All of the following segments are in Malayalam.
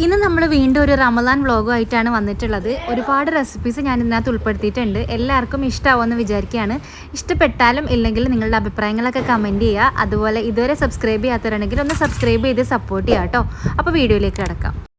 ഇന്ന് നമ്മൾ വീണ്ടും ഒരു റമദാൻ വ്ളോഗുമായിട്ടാണ് വന്നിട്ടുള്ളത്. ഒരുപാട് റെസിപ്പീസ് ഞാൻ ഇതിനകത്ത് ഉൾപ്പെടുത്തിയിട്ടുണ്ട്. എല്ലാവർക്കും ഇഷ്ടമാവുമെന്ന് വിചാരിക്കുകയാണ്. ഇഷ്ടപ്പെട്ടാലും ഇല്ലെങ്കിൽ നിങ്ങളുടെ അഭിപ്രായങ്ങളൊക്കെ കമന്റ് ചെയ്യുക. അതുപോലെ ഇതുവരെ സബ്സ്ക്രൈബ് ചെയ്യാത്തവരാണെങ്കിൽ ഒന്ന് സബ്സ്ക്രൈബ് ചെയ്ത് സപ്പോർട്ട് ചെയ്യുക കേട്ടോ. അപ്പോൾ വീഡിയോയിലേക്ക് കിടക്കാം.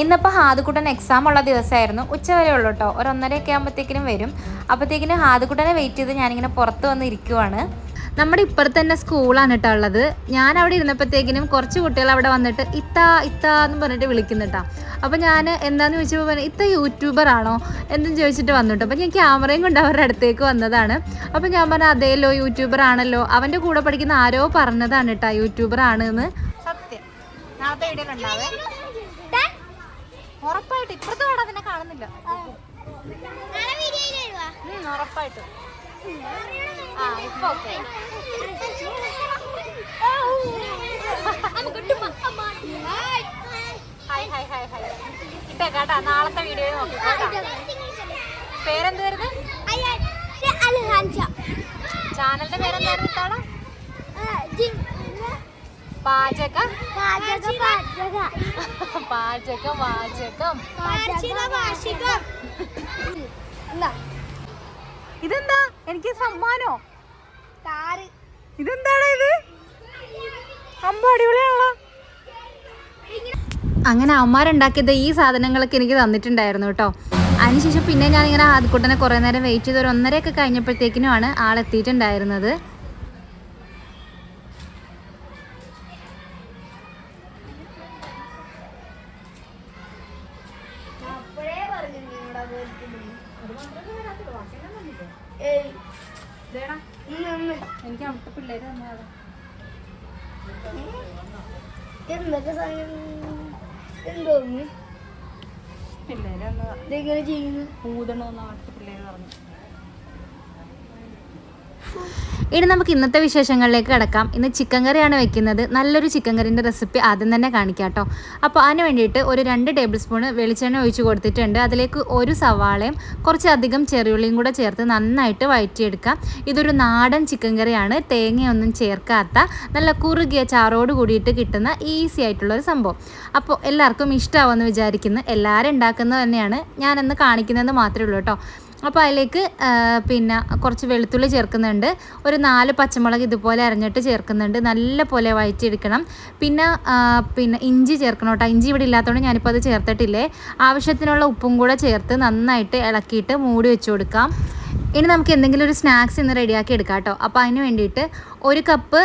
ഇന്നിപ്പോൾ ഹാദുകുട്ടൻ എക്സാം ഉള്ള ദിവസമായിരുന്നു. ഉച്ചവരെ ഉള്ളൂ കേട്ടോ ഒരു ഒന്നരയൊക്കെ ആകുമ്പോഴത്തേക്കിനും വരും. അപ്പോഴത്തേക്കിനും ഹാദുകുട്ടനെ വെയിറ്റ് ചെയ്ത് ഞാനിങ്ങനെ പുറത്ത് വന്ന് ഇരിക്കുവാണ്. നമ്മുടെ ഇപ്പുറത്ത് തന്നെ സ്കൂളാണ് കേട്ടോ ഉള്ളത്. ഞാൻ അവിടെ ഇരുന്നപ്പോഴത്തേക്കിനും കുറച്ച് കുട്ടികൾ അവിടെ വന്നിട്ട് ഇത്ത ഇത്ത എന്ന് പറഞ്ഞിട്ട് വിളിക്കുന്നുട്ടാ. അപ്പോൾ ഞാൻ എന്താന്ന് ചോദിച്ചപ്പോൾ പറഞ്ഞു ഇത്ത യൂട്യൂബർ ആണോ? എന്നും ചോദിച്ചിട്ട് വന്നു കേട്ടോ അപ്പോൾ ഞാൻ ക്യാമറയും കൊണ്ട് അവരുടെ അടുത്തേക്ക് വന്നതാണ്. അപ്പോൾ ഞാൻ പറഞ്ഞു അതേല്ലോ യൂട്യൂബർ ആണല്ലോ. അവന്റെ കൂടെ പഠിക്കുന്ന ആരോ പറഞ്ഞതാണ് കേട്ടോ യൂട്യൂബർ ആണ് എന്ന് സത്യം നാളത്തെ വീഡിയോയിലുണ്ടാവേ ഉറപ്പായിട്ട് ഇപ്പുറത്തെ വേണം അതിനെ കാണുന്നില്ല. ഉറപ്പായിട്ടും. ആ ഇപ്പൊ okay hi hi hi hi ഇട്ടേക്കാട്ടാ നാളത്തെ വീഡിയോ നോക്കിക്കോട്ടാ പേരെന്ത് വരുന്നത് ചാനലിന്റെ പേരെന്തായിരുന്നു പാചക? പാചക വാചകം. ഇതെന്താ? എനിക്ക് സമ്മാനോ? ഇതെന്താണ് ഇത്? അമ്പ അടിപൊളിയാണല്ലോ. അങ്ങനെ അമ്മമാരുണ്ടാക്കിയത് ഈ സാധനങ്ങളൊക്കെ എനിക്ക് തന്നിട്ടുണ്ടായിരുന്നു കേട്ടോ. അതിനുശേഷം പിന്നെ ഞാനിങ്ങനെ ആദ്യക്കൂട്ടനെ കുറേ നേരം വെയിറ്റ് ചെയ്ത് ഒരു ഒന്നരയൊക്കെ കഴിഞ്ഞപ്പോഴത്തേക്കിനുമാണ് ആളെത്തിയിട്ടുണ്ടായിരുന്നത്. എനിക്ക് അവിടുത്തെ പിള്ളേര് തന്നതാണ് എന്തൊക്കെ എന്തോന്ന് പിള്ളേര് തന്നതാ ഇതെങ്ങനെ ചെയ്യുന്നു? ഊതണമെന്ന് അവിടുത്തെ പിള്ളേര് പറഞ്ഞു. ഇനി നമുക്ക് ഇന്നത്തെ വിശേഷങ്ങളിലേക്ക് കിടക്കാം. ഇന്ന് ചിക്കൻ കറിയാണ് വെക്കുന്നത്. നല്ലൊരു ചിക്കൻ കറിന്റെ റെസിപ്പി ആദ്യം തന്നെ കാണിക്കാം കേട്ടോ അപ്പോൾ അതിന് വേണ്ടിയിട്ട് ഒരു രണ്ട് ടേബിൾ സ്പൂൺ വെളിച്ചെണ്ണ ഒഴിച്ച് കൊടുത്തിട്ടുണ്ട്. അതിലേക്ക് ഒരു സവാളയും കുറച്ചധികം ചെറിയുള്ളിയും കൂടെ ചേർത്ത് നന്നായിട്ട് വഴറ്റിയെടുക്കാം ഇതൊരു നാടൻ ചിക്കൻ കറിയാണ്. തേങ്ങയൊന്നും ചേർക്കാത്ത നല്ല കുറുകിയ ചാറോട് കൂടിയിട്ട് കിട്ടുന്ന ഈസി ആയിട്ടുള്ളൊരു സംഭവം. അപ്പോൾ എല്ലാവർക്കും ഇഷ്ടമാവുമെന്ന് വിചാരിക്കുന്നു. എല്ലാവരും ഉണ്ടാക്കുന്നത് തന്നെയാണ്. ഞാനെന്ന് കാണിക്കുന്നതെന്ന് മാത്രമേ ഉള്ളൂ കേട്ടോ. അപ്പോൾ അതിലേക്ക് പിന്നെ കുറച്ച് വെളുത്തുള്ളി ചേർക്കുന്നുണ്ട്. ഒരു നാല് പച്ചമുളക് ഇതുപോലെ അരഞ്ഞിട്ട് ചേർക്കുന്നുണ്ട്. നല്ല പോലെ വഴറ്റിയെടുക്കണം പിന്നെ പിന്നെ ഇഞ്ചി ചേർക്കണം കേട്ടോ. ഇഞ്ചി ഇവിടെ ഇല്ലാത്തതുകൊണ്ട് ഞാനിപ്പോൾ അത് ചേർത്തിട്ടില്ലേ? ആവശ്യത്തിനുള്ള ഉപ്പും കൂടെ ചേർത്ത് നന്നായിട്ട് ഇളക്കിയിട്ട് മൂടി വെച്ച് കൊടുക്കാം. ഇനി നമുക്ക് എന്തെങ്കിലും ഒരു സ്നാക്സ് ഇന്ന് റെഡിയാക്കി എടുക്കാം കേട്ടോ. അപ്പോൾ അതിന് വേണ്ടിയിട്ട് ഒരു കപ്പ്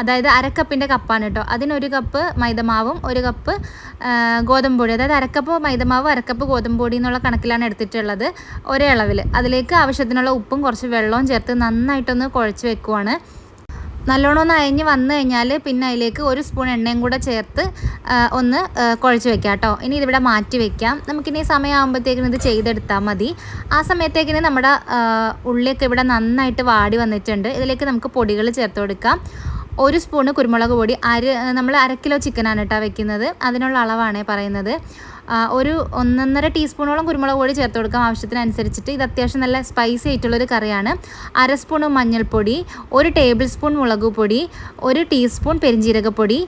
അതായത് അരക്കപ്പിന്റെ കപ്പാണ് കേട്ടോ. അതിനൊരു കപ്പ് മൈദമാവും ഒരു കപ്പ് ആ, ഗോതമ്പ് പൊടി അതായത് അരക്കപ്പ് മൈദമാവ് അരക്കപ്പ് ഗോതമ്പ് പൊടി എന്നുള്ള കണക്കിലാണ് എടുത്തിട്ടുള്ളത് ഒരേ അളവിൽ. അതിലേക്ക് ആവശ്യത്തിനുള്ള ഉപ്പും കുറച്ച് വെള്ളവും ചേർത്ത് നന്നായിട്ടൊന്ന് കുഴച്ച് വെക്കുവാണ്. നല്ലോണം ഒന്ന് അയഞ്ഞ് വന്നു കഴിഞ്ഞാൽ പിന്നെ അതിലേക്ക് ഒരു സ്പൂൺ എണ്ണയും കൂടെ ചേർത്ത് ഒന്ന് കുഴച്ച് വെക്കാം കേട്ടോ. ഇനി ഇതിവിടെ മാറ്റി വെക്കാം. നമുക്കിനി സമയമാകുമ്പോഴത്തേക്കിനും ഇത് ചെയ്തെടുത്താൽ മതി. ആ സമയത്തേക്കിന് നമ്മുടെ ഉള്ളിയൊക്കെ ഇവിടെ നന്നായിട്ട് വാടി വന്നിട്ടുണ്ട്. ഇതിലേക്ക് നമുക്ക് പൊടികൾ ചേർത്ത് കൊടുക്കാം. ഒരു സ്പൂണ് കുരുമുളക് പൊടി അര നമ്മൾ അര കിലോ ചിക്കനാണ് കേട്ടോ വെക്കുന്നത്. അതിനുള്ള അളവാണ് പറയുന്നത്. ഒരു ഒന്നൊന്നര ടീസ്പൂണോളം കുരുമുളക് പൊടി ചേർത്ത് കൊടുക്കാം. ആവശ്യത്തിനനുസരിച്ചിട്ട് ഇത് അത്യാവശ്യം നല്ല സ്പൈസി ആയിട്ടുള്ളൊരു കറിയാണ്. അര സ്പൂൺ മഞ്ഞൾപ്പൊടി ഒരു ടേബിൾ സ്പൂൺ മുളക് പൊടി ഒരു ടീസ്പൂൺ പെരിഞ്ജീരകപ്പൊടി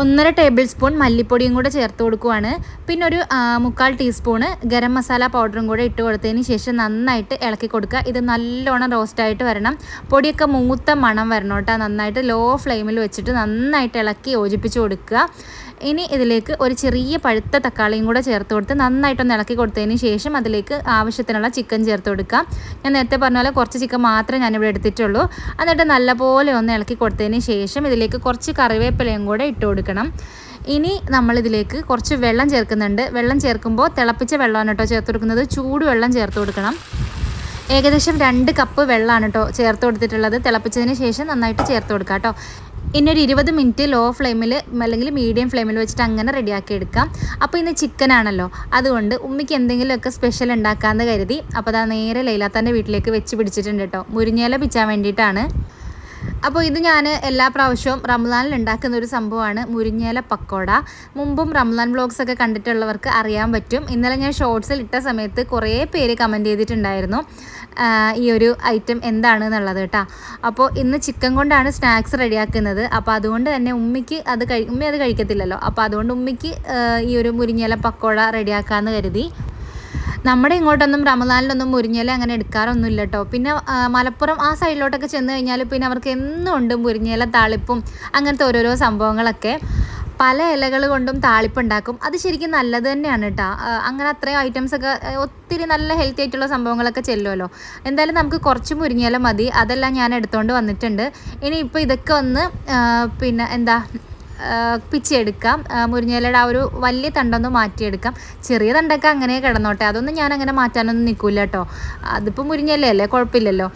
ഒന്നര ടേബിൾ സ്പൂൺ മല്ലിപ്പൊടിയും കൂടെ ചേർത്ത് കൊടുക്കുവാണ്. പിന്നെ ഒരു മുക്കാൽ ടീസ്പൂണ് ഗരം മസാല പൗഡറും കൂടെ ഇട്ട് കൊടുത്തതിന് ശേഷം നന്നായിട്ട് ഇളക്കി കൊടുക്കുക. ഇത് നല്ലോണം റോസ്റ്റായിട്ട് വരണം. പൊടിയൊക്കെ മൂത്ത മണം വരണം കേട്ടോ. നന്നായിട്ട് ലോ ഫ്ലെയിമിൽ വെച്ചിട്ട് നന്നായിട്ട് ഇളക്കി യോജിപ്പിച്ച് കൊടുക്കുക. ഇനി ഇതിലേക്ക് ഒരു ചെറിയ പഴുത്ത തക്കാളിയും കൂടെ ചേർത്ത് കൊടുത്ത് നന്നായിട്ടൊന്ന് ഇളക്കി കൊടുത്തതിന് ശേഷം അതിലേക്ക് ആവശ്യത്തിനുള്ള ചിക്കൻ ചേർത്ത് കൊടുക്കാം ഞാൻ നേരത്തെ പറഞ്ഞ പോലെ കുറച്ച് ചിക്കൻ മാത്രമേ ഞാനിവിടെ എടുത്തിട്ടുള്ളൂ. എന്നിട്ട് നല്ലപോലെ ഒന്ന് ഇളക്കി കൊടുത്തതിന് ശേഷം ഇതിലേക്ക് കുറച്ച് കറിവേപ്പിലയും കൂടെ ഇട്ട് കൊടുക്കണം. ഇനി നമ്മളിതിലേക്ക് കുറച്ച് വെള്ളം ചേർക്കുന്നുണ്ട്. വെള്ളം ചേർക്കുമ്പോൾ തിളപ്പിച്ച വെള്ളമാണ് കേട്ടോ ചേർത്ത് കൊടുക്കുന്നത്. ചൂടുവെള്ളം ചേർത്ത് കൊടുക്കണം. ഏകദേശം രണ്ട് കപ്പ് വെള്ളമാണ് കേട്ടോ ചേർത്ത് കൊടുത്തിട്ടുള്ളത്. തിളപ്പിച്ചതിന് ശേഷം നന്നായിട്ട് ചേർത്ത് കൊടുക്കാം കേട്ടോ. ഇനി ഒരു ഇരുപത് മിനിറ്റ് ലോ ഫ്ലെയിമിൽ അല്ലെങ്കിൽ മീഡിയം ഫ്ലെയിമിൽ വെച്ചിട്ട് അങ്ങനെ റെഡിയാക്കി എടുക്കാം. അപ്പോൾ ഇന്ന് ചിക്കൻ ആണല്ലോ. അതുകൊണ്ട് ഉമ്മയ്ക്ക് എന്തെങ്കിലുമൊക്കെ സ്പെഷ്യൽ ഉണ്ടാക്കാമെന്ന് കരുതി. അപ്പോൾ അതാ നേരെ ലൈലാത്താന്റെ വീട്ടിലേക്ക് വെച്ച് പിടിച്ചിട്ടുണ്ട് കേട്ടോ മുരിങ്ങയില പിച്ചാൻ വേണ്ടിയിട്ടാണ്. അപ്പോൾ ഇത് ഞാൻ എല്ലാ പ്രാവശ്യവും റംസാനിൽ ഉണ്ടാക്കുന്ന ഒരു സംഭവമാണ്. മുരിങ്ങയില പക്കോട. മുമ്പും റംസാൻ വ്ളോഗ്സ് ഒക്കെ കണ്ടിട്ടുള്ളവർക്ക് അറിയാൻ പറ്റും. ഇന്നലെ ഞാൻ ഷോർട്സിൽ ഇട്ട സമയത്ത് കുറേ പേര് കമന്റ് ചെയ്തിട്ടുണ്ടായിരുന്നു. ഈ ഒരു ഐറ്റം എന്താണ് എന്നുള്ളത് കേട്ടോ. അപ്പോൾ ഇന്ന് ചിക്കൻ കൊണ്ടാണ് സ്നാക്സ് റെഡിയാക്കുന്നത് അപ്പോൾ അതുകൊണ്ട് തന്നെ ഉമ്മയ്ക്ക് അത് കഴി ഉമ്മ അത് കഴിക്കത്തില്ലല്ലോ. അപ്പോൾ അതുകൊണ്ട് ഉമ്മയ്ക്ക് ഈ ഒരു മുരിങ്ങയില പക്കോട റെഡിയാക്കാമെന്ന് കരുതി. നമ്മുടെ ഇങ്ങോട്ടൊന്നും റമദാനിലൊന്നും മുരിഞ്ഞല അങ്ങനെ എടുക്കാറൊന്നുമില്ല കേട്ടോ. പിന്നെ മലപ്പുറം ആ സൈഡിലോട്ടൊക്കെ ചെന്ന് കഴിഞ്ഞാൽ പിന്നെ അവർക്ക് എന്നും ഉണ്ട് മുരിഞ്ഞല താളിപ്പും അങ്ങനത്തെ ഓരോരോ സംഭവങ്ങളൊക്കെ. പല ഇലകൾ കൊണ്ടും താളിപ്പുണ്ടാക്കും. അത് ശരിക്കും നല്ലത് തന്നെയാണ് കേട്ടോ അങ്ങനെ അത്രയും ഐറ്റംസ് ഒക്കെ ഒത്തിരി നല്ല ഹെൽത്തി ആയിട്ടുള്ള സംഭവങ്ങളൊക്കെ ചെല്ലുമല്ലോ എന്തായാലും നമുക്ക് കുറച്ച് മുരിങ്ങിയാലും മതി. അതെല്ലാം ഞാൻ എടുത്തുകൊണ്ട് വന്നിട്ടുണ്ട്. ഇനി ഇപ്പോൾ ഇതൊക്കെ ഒന്ന് പിന്നെ എന്താ പിച്ചെടുക്കാം മുരിങ്ങയിലയുടെ ആ ഒരു വലിയ തണ്ടൊന്ന് മാറ്റിയെടുക്കാം. ചെറിയ തണ്ടൊക്കെ അങ്ങനെ കിടന്നോട്ടെ. അതൊന്നും ഞാൻ അങ്ങനെ മാറ്റാനൊന്നും നിൽക്കില്ല കേട്ടോ അതിപ്പോൾ മുരിങ്ങയിലല്ലേ കുഴപ്പമില്ലല്ലോ.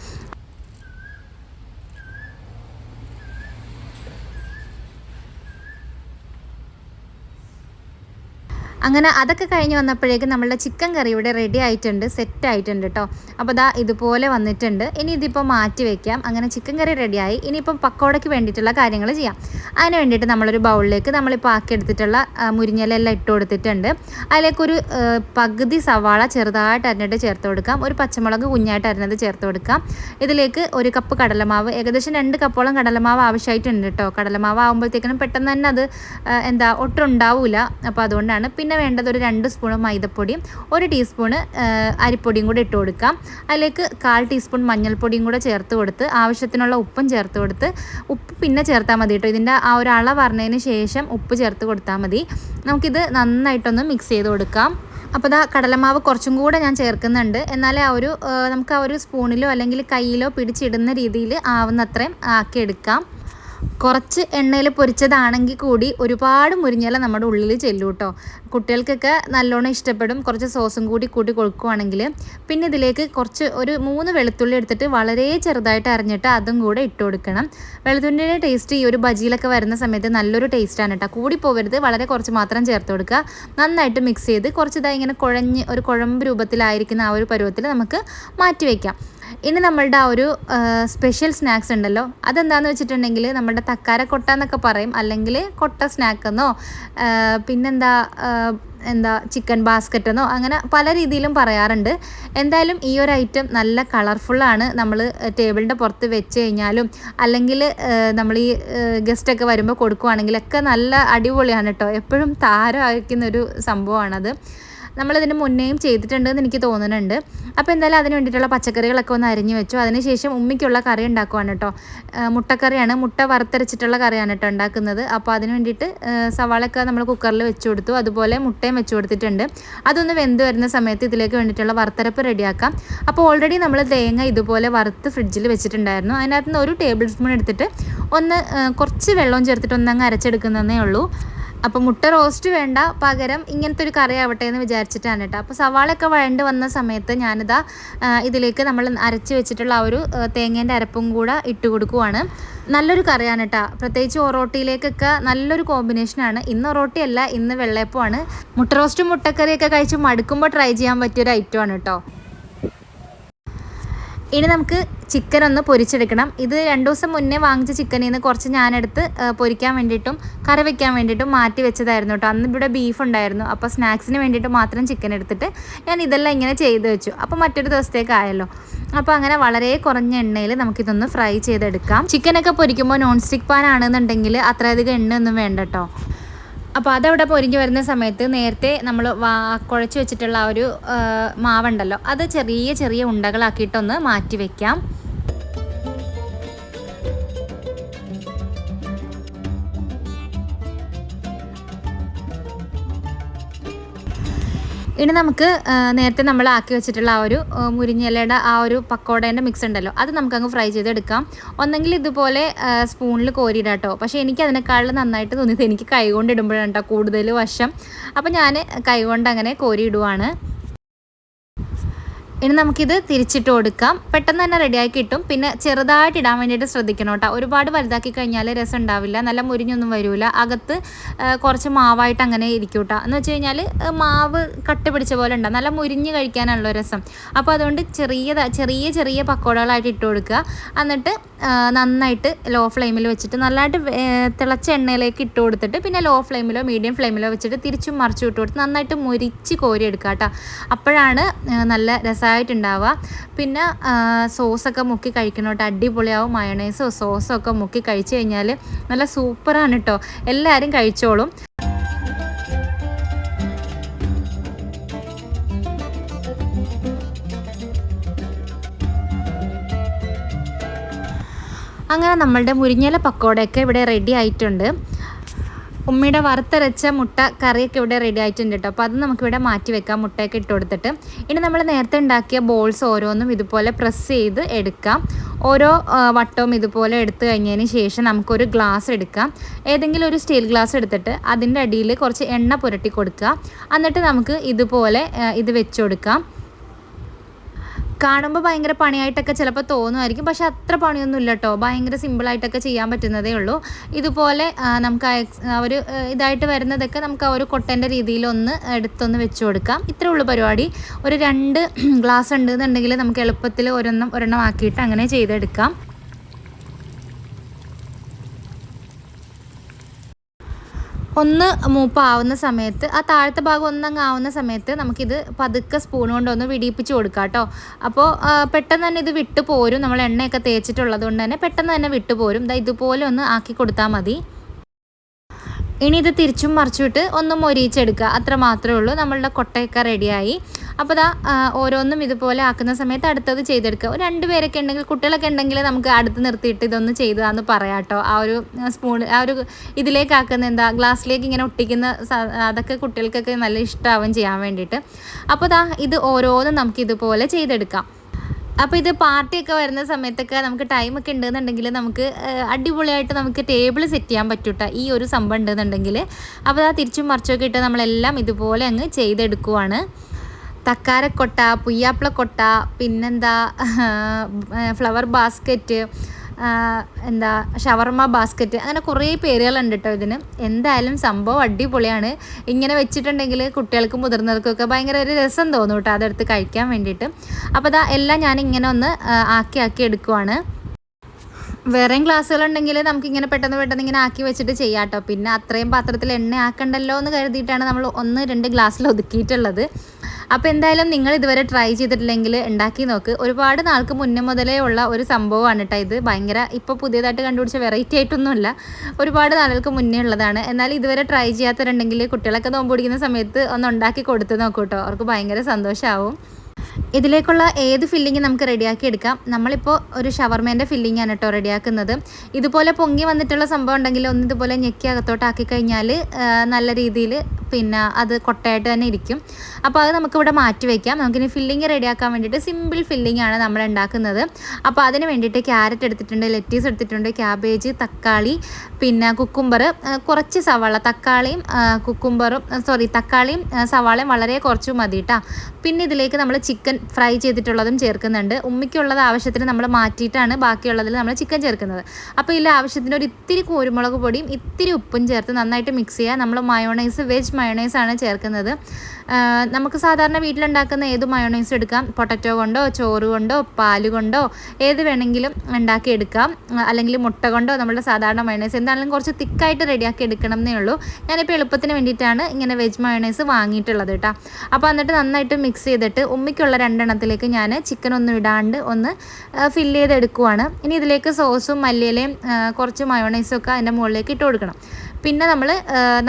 അങ്ങനെ അതൊക്കെ കഴിഞ്ഞ് വന്നപ്പോഴേക്കും നമ്മളുടെ ചിക്കൻ കറി ഇവിടെ റെഡി ആയിട്ടുണ്ട് സെറ്റ് ആയിട്ടുണ്ട് കേട്ടോ അപ്പോൾ ദാ ഇതുപോലെ വന്നിട്ടുണ്ട്. ഇനി ഇതിപ്പോൾ മാറ്റി വെക്കാം. അങ്ങനെ ചിക്കൻ കറി റെഡിയായി ഇനിയിപ്പം പക്കോടയ്ക്ക് വേണ്ടിയിട്ടുള്ള കാര്യങ്ങൾ ചെയ്യാം. അതിന് വേണ്ടിയിട്ട് നമ്മളൊരു ബൗളിലേക്ക് നമ്മളിപ്പോൾ ആക്കിയെടുത്തിട്ടുള്ള മുരിഞ്ഞലെല്ലാം ഇട്ട് കൊടുത്തിട്ടുണ്ട്. അതിലേക്കൊരു ഒരു പകുതി സവാള ചെറുതായിട്ട് അരിഞ്ഞിട്ട് ചേർത്ത് കൊടുക്കാം. ഒരു പച്ചമുളക് കുഞ്ഞായിട്ട് അരിഞ്ഞത് ചേർത്ത് കൊടുക്കാം. ഇതിലേക്ക് ഒരു കപ്പ് കടലമാവ് ഏകദേശം രണ്ട് കപ്പോളം കടലമാവ് ആവശ്യമായിട്ടുണ്ട് കേട്ടോ കടലമാവ് ആകുമ്പോഴത്തേക്കിനും പെട്ടെന്ന് തന്നെ അത് എന്താ ഒട്ടുണ്ടാവില്ല അപ്പോൾ അതുകൊണ്ടാണ്. പിന്നെ വേണ്ടത് ഒരു രണ്ട് സ്പൂൺ മൈദപ്പൊടിയും ഒരു ടീസ്പൂണ് അരിപ്പൊടിയും കൂടി ഇട്ട് കൊടുക്കാം. അതിലേക്ക് കാൽ ടീസ്പൂൺ മഞ്ഞൾപ്പൊടിയും കൂടെ ചേർത്ത് കൊടുത്ത് ആവശ്യത്തിനുള്ള ഉപ്പും ചേർത്ത് കൊടുത്ത് ഉപ്പ് പിന്നെ ചേർത്താൽ മതി കേട്ടോ. ഇതിന്റെ ആ ഒരു അള പറഞ്ഞതിന് ശേഷം ഉപ്പ് ചേർത്ത് കൊടുത്താൽ മതി. നമുക്കിത് നന്നായിട്ടൊന്ന് മിക്സ് ചെയ്ത് കൊടുക്കാം. അപ്പോൾ ദാ കടലമാവ് കുറച്ചും കൂടെ ഞാൻ ചേർക്കുന്നുണ്ട്. എന്നാലേ ആ ഒരു നമുക്ക് ആ ഒരു സ്പൂണിലോ അല്ലെങ്കിൽ കയ്യിലോ പിടിച്ചിടുന്ന രീതിയിൽ ആവുന്നത്രയും ആക്കിയെടുക്കാം. കുറച്ച് എണ്ണയിൽ പൊരിച്ചതാണെങ്കിൽ കൂടി ഒരുപാട് മുരിഞ്ഞല നമ്മുടെ ഉള്ളിൽ ചെല്ലും കേട്ടോ കുട്ടികൾക്കൊക്കെ നല്ലോണം ഇഷ്ടപ്പെടും. കുറച്ച് സോസും കൂടി കൂട്ടി കൊടുക്കുവാണെങ്കിൽ പിന്നെ ഇതിലേക്ക് കുറച്ച് ഒരു മൂന്ന് വെളുത്തുള്ളി എടുത്തിട്ട് വളരെ ചെറുതായിട്ട് അരിഞ്ഞിട്ട് അതും കൂടെ ഇട്ട് കൊടുക്കണം. വെളുത്തുള്ളിയുടെ ടേസ്റ്റ് ഈ ഒരു ബജിയിലൊക്കെ വരുന്ന സമയത്ത് നല്ലൊരു ടേസ്റ്റാണ് കേട്ടോ കൂടി പോകരുത്. വളരെ കുറച്ച് മാത്രം ചേർത്ത് കൊടുക്കുക. നന്നായിട്ട് മിക്സ് ചെയ്ത് കുറച്ച് ഇതായി ഇങ്ങനെ കുഴഞ്ഞ് ഒരു കുഴമ്പ് രൂപത്തിലായിരിക്കുന്ന ആ ഒരു പരുവത്തിൽ നമുക്ക് മാറ്റി വയ്ക്കാം ഇനി നമ്മളുടെ ആ ഒരു സ്പെഷ്യൽ സ്നാക്സ് ഉണ്ടല്ലോ. അതെന്താണെന്ന് വെച്ചിട്ടുണ്ടെങ്കിൽ നമ്മുടെ തക്കാര കൊട്ട എന്നൊക്കെ പറയും. അല്ലെങ്കിൽ കൊട്ട സ്നാക്കെന്നോ പിന്നെന്താ എന്താ ചിക്കൻ ബാസ്ക്കറ്റ് എന്നോ അങ്ങനെ പല രീതിയിലും പറയാറുണ്ട്. എന്തായാലും ഈ ഒരു ഐറ്റം നല്ല കളർഫുള്ളാണ് നമ്മൾ ടേബിളിന്റെ പുറത്ത് വെച്ച് കഴിഞ്ഞാലും. അല്ലെങ്കിൽ നമ്മൾ ഈ ഗസ്റ്റൊക്കെ വരുമ്പോൾ കൊടുക്കുവാണെങ്കിലൊക്കെ നല്ല അടിപൊളിയാണ് കേട്ടോ എപ്പോഴും താരം അയക്കുന്നൊരു സംഭവമാണത്. നമ്മളിതിന് മുന്നേയും ചെയ്തിട്ടുണ്ട് എന്ന് എനിക്ക് തോന്നുന്നുണ്ട്. അപ്പോൾ എന്തായാലും അതിന് വേണ്ടിയിട്ടുള്ള പച്ചക്കറികളൊക്കെ ഒന്ന് അരിഞ്ഞു വെച്ചു. അതിനുശേഷം ഉമ്മിക്കുള്ള കറി ഉണ്ടാക്കുവാണ് കേട്ടോ. മുട്ടക്കറിയാണ്. മുട്ട വറുത്തരച്ചിട്ടുള്ള കറിയാണ് കേട്ടോ ഉണ്ടാക്കുന്നത്. അപ്പോൾ അതിന് വേണ്ടിയിട്ട് സവാളൊക്കെ നമ്മൾ കുക്കറിൽ വെച്ച് കൊടുത്തു. അതുപോലെ മുട്ടയും വെച്ച് കൊടുത്തിട്ടുണ്ട്. അതൊന്ന് വെന്ത് വരുന്ന സമയത്ത് ഇതിലേക്ക് വേണ്ടിയിട്ടുള്ള വറുത്തരപ്പ് റെഡിയാക്കാം. അപ്പോൾ ഓൾറെഡി നമ്മൾ തേങ്ങ ഇതുപോലെ വറുത്ത് ഫ്രിഡ്ജിൽ വെച്ചിട്ടുണ്ടായിരുന്നു. അതിനകത്ത് നിന്ന് ഒരു ടേബിൾ സ്പൂൺ എടുത്തിട്ട് ഒന്ന് കുറച്ച് വെള്ളവും ചേർത്തിട്ട് ഒന്ന് അങ്ങ് അരച്ചെടുക്കുന്നതേ ഉള്ളൂ. അപ്പോൾ മുട്ട റോസ്റ്റ് വേണ്ട പകരം ഇങ്ങനത്തെ ഒരു കറി ആവട്ടെ എന്ന് വിചാരിച്ചിട്ടാണ് കേട്ടോ. അപ്പോൾ സവാളയൊക്കെ വഴണ്ട് വന്ന സമയത്ത് ഞാനിതാ ഇതിലേക്ക് നമ്മൾ അരച്ച് വെച്ചിട്ടുള്ള ആ ഒരു തേങ്ങേന്റെ അരപ്പും കൂടെ ഇട്ട് കൊടുക്കുവാണ്. നല്ലൊരു കറിയാണ് കേട്ടോ. പ്രത്യേകിച്ച് ഒറോട്ടിയിലേക്കൊക്കെ നല്ലൊരു കോമ്പിനേഷനാണ് ഇന്ന് ഒറോട്ടിയല്ല ഇന്ന് വെള്ളയപ്പമാണ് മുട്ട റോസ്റ്റും മുട്ടക്കറിയൊക്കെ കഴിച്ച് മടുക്കുമ്പോൾ ട്രൈ ചെയ്യാൻ പറ്റിയൊരു ഐറ്റമാണ് കേട്ടോ. ഇനി നമുക്ക് ചിക്കൻ ഒന്ന് പൊരിച്ചെടുക്കണം. ഇത് രണ്ട് ദിവസം മുന്നേ വാങ്ങിച്ച ചിക്കനിൽ നിന്ന് കുറച്ച് ഞാനെടുത്ത് പൊരിക്കാൻ വേണ്ടിയിട്ടും കറി വെക്കാൻ വേണ്ടിയിട്ടും മാറ്റി വെച്ചതായിരുന്നു കേട്ടോ. അന്ന് ഇവിടെ ബീഫ് ഉണ്ടായിരുന്നു. അപ്പോൾ സ്നാക്സിന് വേണ്ടിയിട്ട് മാത്രം ചിക്കൻ എടുത്തിട്ട് ഞാൻ ഇതെല്ലാം ഇങ്ങനെ ചെയ്ത് വെച്ചു. അപ്പോൾ മറ്റൊരു ദിവസത്തേക്ക് ആയല്ലോ. അപ്പോൾ അങ്ങനെ വളരെ കുറഞ്ഞ എണ്ണയിൽ നമുക്കിതൊന്ന് ഫ്രൈ ചെയ്തെടുക്കാം. ചിക്കനൊക്കെ പൊരിക്കുമ്പോൾ നോൺ സ്റ്റിക്ക് പാൻ ആണെന്നുണ്ടെങ്കിൽ അത്രയധികം എണ്ണയൊന്നും വേണ്ട കേട്ടോ. അപ്പോൾ അതവിടെ പൊരിഞ്ഞ് വരുന്ന സമയത്ത് നേരത്തെ നമ്മൾ വാ കുഴച്ച് വെച്ചിട്ടുള്ള ആ ഒരു മാവുണ്ടല്ലോ. അത് ചെറിയ ചെറിയ ഉണ്ടകളാക്കിയിട്ടൊന്ന് മാറ്റി വെക്കാം. ഇനി നമുക്ക് നേരത്തെ നമ്മൾ ആക്കി വെച്ചിട്ടുള്ള ആ ഒരു ആ, ആ ഒരു പക്കോടേന്റെ മിക്സ് ഉണ്ടല്ലോ. അത് നമുക്കങ്ങ് ഫ്രൈ ചെയ്തെടുക്കാം. ഒന്നെങ്കിൽ ഇതുപോലെ സ്പൂണിൽ കോരിയിടാം കേട്ടോ. പക്ഷേ എനിക്ക് അതിനേക്കാളും നന്നായിട്ട് തോന്നിയത് എനിക്ക് കൈകൊണ്ട് ഇടുമ്പോഴാണ് കേട്ടോ കൂടുതൽ വശം. അപ്പോൾ ഞാൻ കൈകൊണ്ട് അങ്ങനെ കോരിയിടുവാണ്. ഇനി നമുക്കിത് തിരിച്ചിട്ട് കൊടുക്കാം. പെട്ടെന്ന് തന്നെ റെഡിയാക്കി കിട്ടും. പിന്നെ ചെറുതായിട്ട് ഇടാൻ വേണ്ടിയിട്ട് ശ്രദ്ധിക്കണം കേട്ടോ. ഒരുപാട് വലുതാക്കി കഴിഞ്ഞാൽ രസം ഉണ്ടാവില്ല. നല്ല മുരിഞ്ഞൊന്നും വരില്ല അകത്ത് കുറച്ച് മാവായിട്ട് അങ്ങനെ ഇരിക്കും കേട്ടോ. എന്ന് വെച്ച് കഴിഞ്ഞാൽ മാവ് കട്ട പിടിച്ച പോലെ ഉണ്ടാവും. നല്ല മുരിഞ്ഞ് കഴിക്കാനുള്ള രസം. അപ്പോൾ അതുകൊണ്ട് ചെറിയ ചെറിയ ചെറിയ പക്കോടകളായിട്ട് ഇട്ട് കൊടുക്കുക. എന്നിട്ട് നന്നായിട്ട് ലോ ഫ്ലെയിമിൽ വെച്ചിട്ട് നല്ലതായിട്ട് തിളച്ച എണ്ണയിലേക്ക് ഇട്ട് കൊടുത്തിട്ട് പിന്നെ ലോ ഫ്ലെയിമിലോ മീഡിയം ഫ്ലെയിമിലോ വെച്ചിട്ട് തിരിച്ചും മറിച്ചു ഇട്ട് കൊടുത്ത് നന്നായിട്ട് മുരിച്ച് കോരി എടുക്കുക കേട്ടോ. അപ്പോഴാണ് നല്ല നല്ല രസമായിട്ടുണ്ടാവുക പിന്നെ സോസൊക്കെ മുക്കി കഴിക്കണം കേട്ടോ അടിപൊളിയാവും. മയണൈസോ സോസോ ഒക്കെ മുക്കി കഴിച്ചു കഴിഞ്ഞാൽ നല്ല സൂപ്പറാണ് കേട്ടോ എല്ലാവരും കഴിച്ചോളും. അങ്ങനെ നമ്മളുടെ മുരിങ്ങല പക്കോടയൊക്കെ ഇവിടെ റെഡി ആയിട്ടുണ്ട്. ഉമ്മയുടെ വറുത്തരച്ച മുട്ട കറിയൊക്കെ ഇവിടെ റെഡി ആയിട്ടുണ്ട് കേട്ടോ അപ്പോൾ അത് നമുക്കിവിടെ മാറ്റി വെക്കാം മുട്ടയൊക്കെ ഇട്ട് കൊടുത്തിട്ട്. ഇനി നമ്മൾ നേരത്തെ ഉണ്ടാക്കിയ ബോൾസ് ഓരോന്നും ഇതുപോലെ പ്രസ് ചെയ്ത് എടുക്കാം. ഓരോ വട്ടവും ഇതുപോലെ എടുത്തു കഴിഞ്ഞതിന് ശേഷം നമുക്കൊരു ഗ്ലാസ് എടുക്കാം. ഏതെങ്കിലും ഒരു സ്റ്റീൽ ഗ്ലാസ് എടുത്തിട്ട് അതിന്റെ അടിയിൽ കുറച്ച് എണ്ണ പുരട്ടി കൊടുക്കുക. എന്നിട്ട് നമുക്ക് ഇതുപോലെ ഇത് വെച്ച് കൊടുക്കാം. കാണുമ്പോൾ ഭയങ്കര പണിയായിട്ടൊക്കെ ചിലപ്പോൾ തോന്നുമായിരിക്കും. പക്ഷെ അത്ര പണിയൊന്നും ഇല്ല കേട്ടോ ഭയങ്കര സിമ്പിളായിട്ടൊക്കെ ചെയ്യാൻ പറ്റുന്നതേ ഉള്ളൂ. ഇതുപോലെ നമുക്ക് ആ ഒരു ഇതായിട്ട് വരുന്നതൊക്കെ നമുക്ക് ആ ഒരു കൊട്ടന്റെ രീതിയിലൊന്ന് എടുത്തൊന്ന് വെച്ച് കൊടുക്കാം. ഇത്രേ ഉള്ളൂ പരിപാടി. ഒരു രണ്ട് ഗ്ലാസ് ഉണ്ട് എന്നുണ്ടെങ്കിൽ നമുക്ക് എളുപ്പത്തിൽ ഒരെണ്ണം ഒരെണ്ണം ആക്കിയിട്ട് അങ്ങനെ ചെയ്തെടുക്കാം. ഒന്ന് മൂപ്പാവുന്ന സമയത്ത് ആ താഴത്തെ ഭാഗം ഒന്നങ്ങ് ആവുന്ന സമയത്ത് നമുക്കിത് പതുക്കെ സ്പൂൺ കൊണ്ട് ഒന്ന് വിടിയിപ്പിച്ച് കൊടുക്കാം കേട്ടോ. അപ്പോൾ പെട്ടെന്ന് തന്നെ ഇത് വിട്ടു പോരും. നമ്മൾ എണ്ണയൊക്കെ തേച്ചിട്ടുള്ളത് കൊണ്ട് തന്നെ പെട്ടെന്ന് തന്നെ വിട്ടു പോരും. ഇതുപോലെ ഒന്ന് ആക്കി കൊടുത്താൽ മതി. ഇനി ഇത് തിരിച്ചും മറിച്ചിട്ട് ഒന്ന് മൊരിയിച്ചെടുക്കുക. അത്ര മാത്രമേ ഉള്ളൂ. നമ്മളുടെ കൊട്ടയൊക്കെ റെഡിയായി അപ്പോൾ ദാ ഓരോന്നും ഇതുപോലെ ആക്കുന്ന സമയത്ത് അടുത്തത് ചെയ്തെടുക്കുക. ഒരു രണ്ട് പേരൊക്കെ ഉണ്ടെങ്കിൽ കുട്ടികളൊക്കെ ഉണ്ടെങ്കിൽ നമുക്ക് അടുത്ത് നിർത്തിയിട്ട് ഇതൊന്ന് ചെയ്തതാന്ന് പറയാം കേട്ടോ ആ ഒരു സ്പൂൺ ആ ഒരു ഇതിലേക്ക് ആക്കുന്ന എന്താ ഗ്ലാസ്സിലേക്ക് ഇങ്ങനെ ഒട്ടിക്കുന്ന അതൊക്കെ കുട്ടികൾക്കൊക്കെ നല്ല ഇഷ്ടമാവും ചെയ്യാൻ വേണ്ടിയിട്ട്. അപ്പോൾ ദാ ഇത് ഓരോന്നും നമുക്ക് ഇതുപോലെ ചെയ്തെടുക്കാം. അപ്പോൾ ഇത് പാർട്ടിയൊക്കെ വരുന്ന സമയത്തൊക്കെ നമുക്ക് ടൈമൊക്കെ ഉണ്ടെന്നുണ്ടെങ്കിൽ നമുക്ക് അടിപൊളിയായിട്ട് നമുക്ക് ടേബിൾ സെറ്റ് ചെയ്യാൻ പറ്റൂട്ട ഈ ഒരു സംഭവം ഉണ്ടെന്നുണ്ടെങ്കിൽ. അപ്പോൾ ആ തിരിച്ചും മറിച്ചൊക്കെ ഇട്ട് നമ്മളെല്ലാം ഇതുപോലെ അങ്ങ് ചെയ്തെടുക്കുവാണ്. തക്കാരക്കൊട്ട പുയ്യാപ്പിളക്കൊട്ട പിന്നെന്താ ഫ്ലവർ ബാസ്ക്കറ്റ് എന്താ ഷവർമ ബാസ്ക്കറ്റ് അങ്ങനെ കുറേ പേരുകളുണ്ട് കേട്ടോ ഇതിന്. എന്തായാലും സംഭവം അടിപൊളിയാണ്. ഇങ്ങനെ വെച്ചിട്ടുണ്ടെങ്കിൽ കുട്ടികൾക്കും മുതിർന്നവർക്കൊക്കെ ഭയങ്കര ഒരു രസം തോന്നും കേട്ടോ അതെടുത്ത് കഴിക്കാൻ വേണ്ടിയിട്ട്. അപ്പോൾ അതാ എല്ലാം ഞാൻ ഇങ്ങനെ ഒന്ന് ആക്കി ആക്കി എടുക്കുവാണ്. വേറെയും ക്ലാസ്സുകളുണ്ടെങ്കിൽ നമുക്കിങ്ങനെ പെട്ടെന്ന് പെട്ടെന്ന് ഇങ്ങനെ ആക്കി വെച്ചിട്ട് ചെയ്യാം കേട്ടോ പിന്നെ അത്രയും പാത്രത്തിൽ എണ്ണ ആക്കണ്ടല്ലോ എന്ന് കരുതിയിട്ടാണ് നമ്മൾ ഒന്ന് രണ്ട് ഗ്ലാസ്സിൽ ഒതുക്കിയിട്ടുള്ളത്. അപ്പോൾ എന്തായാലും നിങ്ങൾ ഇതുവരെ ട്രൈ ചെയ്തിട്ടില്ലെങ്കിൽ ഉണ്ടാക്കി നോക്ക്. ഒരുപാട് നാൾക്ക് മുന്നേ മുതലേ ഉള്ള ഒരു സംഭവമാണ് കേട്ടോ ഇത്. ഭയങ്കര ഇപ്പോൾ പുതിയതായിട്ട് കണ്ടുപിടിച്ച വെറൈറ്റി ആയിട്ടൊന്നുമില്ല. ഒരുപാട് നാളുകൾക്ക് മുന്നേ ഉള്ളതാണ്. എന്നാൽ ഇതുവരെ ട്രൈ ചെയ്യാത്തവരുണ്ടെങ്കിൽ കുട്ടികളൊക്കെ നോമ്പ് പിടിക്കുന്ന സമയത്ത് ഒന്ന് ഉണ്ടാക്കി കൊടുത്ത് നോക്കൂ കേട്ടോ അവർക്ക് ഭയങ്കര സന്തോഷമാവും ഇതിലേക്കുള്ള ഏത് ഫില്ലിങ് നമുക്ക് റെഡിയാക്കി എടുക്കാം? നമ്മളിപ്പോൾ ഒരു ഷവർമേന്റെ ഫില്ലിംഗ് ആണ് കേട്ടോ റെഡിയാക്കുന്നത് ഇതുപോലെ പൊങ്ങി വന്നിട്ടുള്ള സംഭവം ഉണ്ടെങ്കിൽ ഒന്ന് ഇതുപോലെ ഞെക്കി അകത്തോട്ടാക്കി കഴിഞ്ഞാൽ നല്ല രീതിയിൽ പിന്നെ അത് കൊട്ടയായിട്ട് തന്നെ ഇരിക്കും. അപ്പോൾ അത് നമുക്കിവിടെ മാറ്റി വയ്ക്കാം നമുക്കിനി ഫില്ലിങ് റെഡിയാക്കാൻ വേണ്ടിയിട്ട് സിമ്പിൾ ഫില്ലിംഗ് ആണ് നമ്മൾ ഉണ്ടാക്കുന്നത്. അപ്പോൾ അതിന് വേണ്ടിയിട്ട് ക്യാരറ്റ് എടുത്തിട്ടുണ്ട് ലെറ്റീസ് എടുത്തിട്ടുണ്ട് ക്യാബേജ് തക്കാളി പിന്നെ കുക്കുംബർ കുറച്ച് സവാള. തക്കാളിയും കുക്കുംബറും സോറി തക്കാളിയും സവാളയും വളരെ കുറച്ച് മതി കേട്ടോ പിന്നെ ഇതിലേക്ക് നമ്മൾ ചിക്കൻ ഫ്രൈ ചെയ്തിട്ടുള്ളതും ചേർക്കുന്നുണ്ട്. ഉമ്മയ്ക്കുള്ളത് ആവശ്യത്തിന് നമ്മൾ മാറ്റിയിട്ടാണ് ബാക്കിയുള്ളതിൽ നമ്മൾ ചിക്കൻ ചേർക്കുന്നത്. അപ്പോൾ ഇതിൽ ആവശ്യത്തിന് ഒരു ഇത്തിരി കുരുമുളക് പൊടിയും ഇത്തിരി ഉപ്പും ചേർത്ത് നന്നായിട്ട് മിക്സ് ചെയ്യുക നമ്മൾ മയോണൈസ് വെജ് മയോണൈസ് ആണ് ചേർക്കുന്നത്. നമുക്ക് സാധാരണ വീട്ടിലുണ്ടാക്കുന്ന ഏത് മയോണൈസ് എടുക്കാം? പൊട്ടറ്റോ കൊണ്ടോ ചോറ് കൊണ്ടോ പാൽ കൊണ്ടോ ഏത് വേണമെങ്കിലും ഉണ്ടാക്കി എടുക്കാം. അല്ലെങ്കിൽ മുട്ട കൊണ്ടോ നമ്മുടെ സാധാരണ മയോണൈസ്. എന്താണെങ്കിലും കുറച്ച് തിക്കായിട്ട് റെഡിയാക്കി എടുക്കണം എന്നേ ഉള്ളൂ. ഞാനിപ്പോൾ എളുപ്പത്തിന് വേണ്ടിയിട്ടാണ് ഇങ്ങനെ വെജ് മയോണൈസ് വാങ്ങിയിട്ടുള്ളത് കേട്ടോ. അപ്പോൾ എന്നിട്ട് നന്നായിട്ട് മിക്സ് ചെയ്തിട്ട് ഉമ്മിക്കുള്ള രണ്ടെണ്ണത്തിലേക്ക് ഞാൻ ചിക്കൻ ഒന്നും ഇടാണ്ട് ഒന്ന് ഫില്ല് ചെയ്തെടുക്കുവാണ്. ഇനി ഇതിലേക്ക് സോസും മല്ലിയിലയും കുറച്ച് മയോണൈസും ഒക്കെ അതിന്റെ മുകളിലേക്ക് ഇട്ട് കൊടുക്കണം. പിന്നെ നമ്മൾ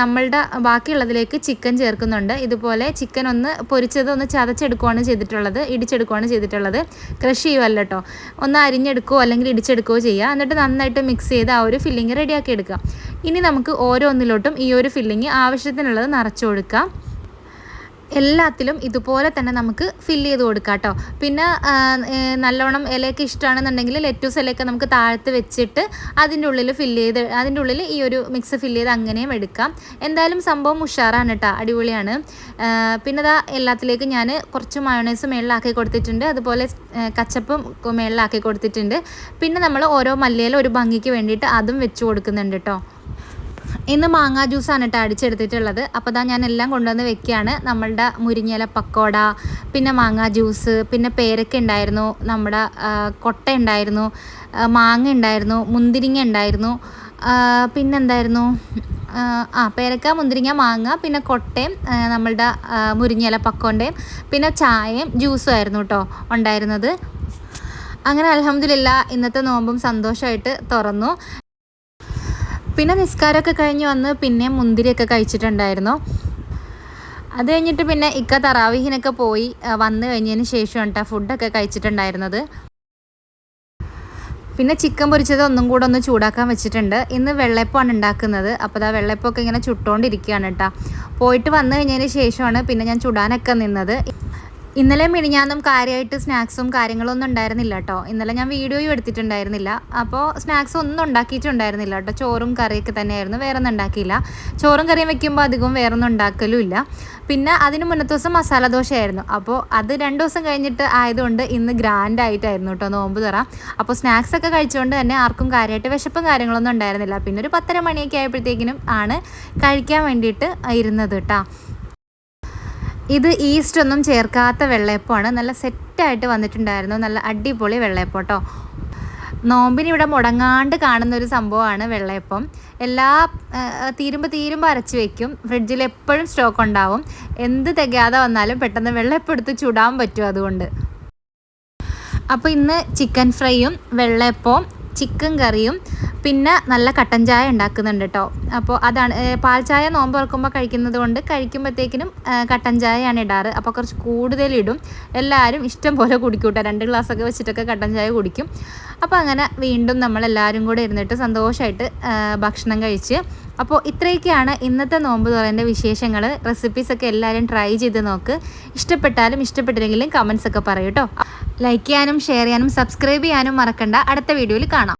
നമ്മളുടെ ബാക്കിയുള്ളതിലേക്ക് ചിക്കൻ ചേർക്കുന്നുണ്ട്. ഇതുപോലെ ചിക്കൻ ഒന്ന് പൊരിച്ചത് ഒന്ന് ചതച്ചെടുക്കുകയാണ് ചെയ്തിട്ടുള്ളത് ഇടിച്ചെടുക്കുകയാണ് ചെയ്തിട്ടുള്ളത്. ക്രഷ് ചെയ്യുമല്ലോ കേട്ടോ ഒന്ന് അരിഞ്ഞെടുക്കുകയോ അല്ലെങ്കിൽ ഇടിച്ചെടുക്കുകയോ ചെയ്യുക എന്നിട്ട് നന്നായിട്ട് മിക്സ് ചെയ്ത് ആ ഒരു ഫില്ലിങ് റെഡിയാക്കി എടുക്കുക. ഇനി നമുക്ക് ഓരോന്നിലോട്ടും ഈ ഒരു ഫില്ലിങ് ആവശ്യത്തിനുള്ളത് നിറച്ചു കൊടുക്കാം. എല്ലാത്തിലും ഇതുപോലെ തന്നെ നമുക്ക് ഫില്ല് ചെയ്ത് കൊടുക്കാം കേട്ടോ. പിന്നെ നല്ലോണം ഇലയൊക്കെ ഇഷ്ടമാണെന്നുണ്ടെങ്കിൽ ലെറ്റൂസ് ഇലയൊക്കെ നമുക്ക് താഴത്ത് വെച്ചിട്ട് അതിന്റെ ഉള്ളിൽ ഫില്ല് ചെയ്ത് അതിന്റെ ഉള്ളിൽ ഈ ഒരു മിക്സ് ഫില്ല് ചെയ്ത് അങ്ങനെയും എടുക്കാം. എന്തായാലും സംഭവം ഉഷാറാണ് കേട്ടോ അടിപൊളിയാണ്. പിന്നെ ഇതാ എല്ലാത്തിലേക്ക് ഞാൻ കുറച്ച് മയോണൈസ് മേളിലാക്കി കൊടുത്തിട്ടുണ്ട്. അതുപോലെ കച്ചപ്പും മേളിലാക്കി കൊടുത്തിട്ടുണ്ട്. പിന്നെ നമ്മൾ ഓരോ മല്ലിയിലും ഒരു ഭംഗിക്ക് വേണ്ടിയിട്ട് അതും വെച്ച് കൊടുക്കുന്നുണ്ട് കേട്ടോ. ഇന്ന് മാങ്ങാ ജ്യൂസാണ് കേട്ടോ അടിച്ചെടുത്തിട്ടുള്ളത്. അപ്പോൾ ഇതാ ഞാൻ എല്ലാം കൊണ്ടുവന്ന് വെക്കുകയാണ് നമ്മളുടെ മുരിങ്ങയില പക്കോട പിന്നെ മാങ്ങാ ജ്യൂസ് പിന്നെ പേരക്ക ഉണ്ടായിരുന്നു നമ്മുടെ കൊട്ട ഉണ്ടായിരുന്നു മാങ്ങ ഉണ്ടായിരുന്നു മുന്തിരിങ്ങ ഉണ്ടായിരുന്നു പിന്നെന്തായിരുന്നു ആ, പേരക്ക മുന്തിരിങ്ങ മാങ്ങ പിന്നെ കൊട്ടയും നമ്മളുടെ മുരിങ്ങയില പക്കോണ്ടയും പിന്നെ ചായയും ജ്യൂസും ആയിരുന്നു കേട്ടോ ഉണ്ടായിരുന്നത്. അങ്ങനെ അലഹമില്ല ഇന്നത്തെ നോമ്പും സന്തോഷമായിട്ട് തുറന്നു. പിന്നെ നിസ്കാരമൊക്കെ കഴിഞ്ഞ് വന്ന് പിന്നെ മുന്തിരിയൊക്കെ കഴിച്ചിട്ടുണ്ടായിരുന്നു. അത് കഴിഞ്ഞിട്ട് പിന്നെ ഇക്ക തറാവീഹിനൊക്കെ പോയി വന്നു കഴിഞ്ഞതിന് ശേഷം കേട്ടോ ഫുഡൊക്കെ കഴിച്ചിട്ടുണ്ടായിരുന്നത്. പിന്നെ ചിക്കൻ പൊരിച്ചത് ഒന്നും കൂടെ ഒന്ന് ചൂടാക്കാൻ വെച്ചിട്ടുണ്ട്. ഇന്ന് വെള്ളയപ്പമാണ് ഉണ്ടാക്കുന്നത്. അപ്പോൾ ആ വെള്ളയപ്പമൊക്കെ ഇങ്ങനെ ചുട്ടുകൊണ്ടിരിക്കുകയാണ് കേട്ടോ. പോയിട്ട് വന്നു കഴിഞ്ഞതിന് ശേഷമാണ് പിന്നെ ഞാൻ ചുടാനൊക്കെ നിന്നത്. ഇന്നലെ മിനിഞ്ഞാന്നും കാര്യമായിട്ട് സ്നാക്സും കാര്യങ്ങളൊന്നും ഉണ്ടായിരുന്നില്ല കേട്ടോ ഇന്നലെ ഞാൻ വീഡിയോയും എടുത്തിട്ടുണ്ടായിരുന്നില്ല. അപ്പോൾ സ്നാക്സ് ഒന്നും ഉണ്ടാക്കിയിട്ടുണ്ടായിരുന്നില്ല കേട്ടോ ചോറും കറിയൊക്കെ തന്നെയായിരുന്നു. വേറെ ഒന്നും ഉണ്ടാക്കിയില്ല. ചോറും കറിയും വെക്കുമ്പോൾ അധികവും വേറെ ഒന്നും ഉണ്ടാക്കലുമില്ല പിന്നെ അതിന് മുന്നത്തെ ദിവസം മസാല ദോശയായിരുന്നു. അപ്പോൾ അത് രണ്ട് ദിവസം കഴിഞ്ഞിട്ട് ആയതുകൊണ്ട് ഇന്ന് ഗ്രാൻഡ് ആയിട്ടായിരുന്നു കേട്ടോ നോമ്പ് തുറ. അപ്പോൾ സ്നാക്സ് ഒക്കെ കഴിച്ചുകൊണ്ട് തന്നെ ആർക്കും കാര്യമായിട്ട് വിശപ്പും കാര്യങ്ങളൊന്നും ഉണ്ടായിരുന്നില്ല. പിന്നെ ഒരു പത്തര മണിയൊക്കെ ആയപ്പോഴത്തേക്കിനും ആണ് കഴിക്കാൻ വേണ്ടിയിട്ട് ഇരുന്നത് കേട്ടോ ഇത് ഈസ്റ്റ് ഒന്നും ചേർക്കാത്ത വെള്ളയപ്പമാണ്. നല്ല സെറ്റായിട്ട് വന്നിട്ടുണ്ടായിരുന്നു. നല്ല അടിപൊളി വെള്ളയപ്പം കേട്ടോ നോമ്പിന് ഇവിടെ മുടങ്ങാണ്ട് കാണുന്ന ഒരു സംഭവമാണ് വെള്ളയപ്പം. എല്ലാ തീരുമ്പോൾ തീരുമ്പോൾ അരച്ച് വെക്കും. ഫ്രിഡ്ജിൽ എപ്പോഴും സ്റ്റോക്ക് ഉണ്ടാവും. എന്ത് തികയാതെ വന്നാലും പെട്ടെന്ന് വെള്ളയപ്പം എടുത്ത് ചുടാൻ പറ്റും അതുകൊണ്ട്. അപ്പോൾ ഇന്ന് ചിക്കൻ ഫ്രൈയും വെള്ളയപ്പവും ചിക്കൻ കറിയും പിന്നെ നല്ല കട്ടൻ ചായ ഉണ്ടാക്കുന്നുണ്ട് കേട്ടോ അപ്പോൾ അതാണ് പാൽ ചായ നോമ്പ് തുറക്കുമ്പോൾ കഴിക്കുന്നത് കൊണ്ട് കഴിക്കുമ്പോഴത്തേക്കിനും കട്ടൻ ചായയാണ് ഇടാറ്. അപ്പോൾ കുറച്ച് കൂടുതൽ ഇടും. എല്ലാവരും ഇഷ്ടം പോലെ കുടിക്കൂട്ടോ. രണ്ട് ഗ്ലാസ്സൊക്കെ വെച്ചിട്ടൊക്കെ കട്ടൻ ചായ കുടിക്കും. അപ്പോൾ അങ്ങനെ വീണ്ടും നമ്മളെല്ലാവരും കൂടെ ഇരുന്നിട്ട് സന്തോഷമായിട്ട് ഭക്ഷണം കഴിച്ച് അപ്പോൾ ഇത്രയൊക്കെയാണ് ഇന്നത്തെ നോമ്പ് തുറേന്റെ വിശേഷങ്ങൾ റെസിപ്പീസൊക്കെ എല്ലാവരും ട്രൈ ചെയ്ത് നോക്ക്. ഇഷ്ടപ്പെട്ടാലും ഇഷ്ടപ്പെട്ടില്ലെങ്കിലും കമൻസ് ഒക്കെ പറയൂ കേട്ടോ ലൈക്ക് ചെയ്യാനും ഷെയർ ചെയ്യാനും സബ്സ്ക്രൈബ് ചെയ്യാനും മറക്കണ്ട. അടുത്ത വീഡിയോയിൽ കാണാം.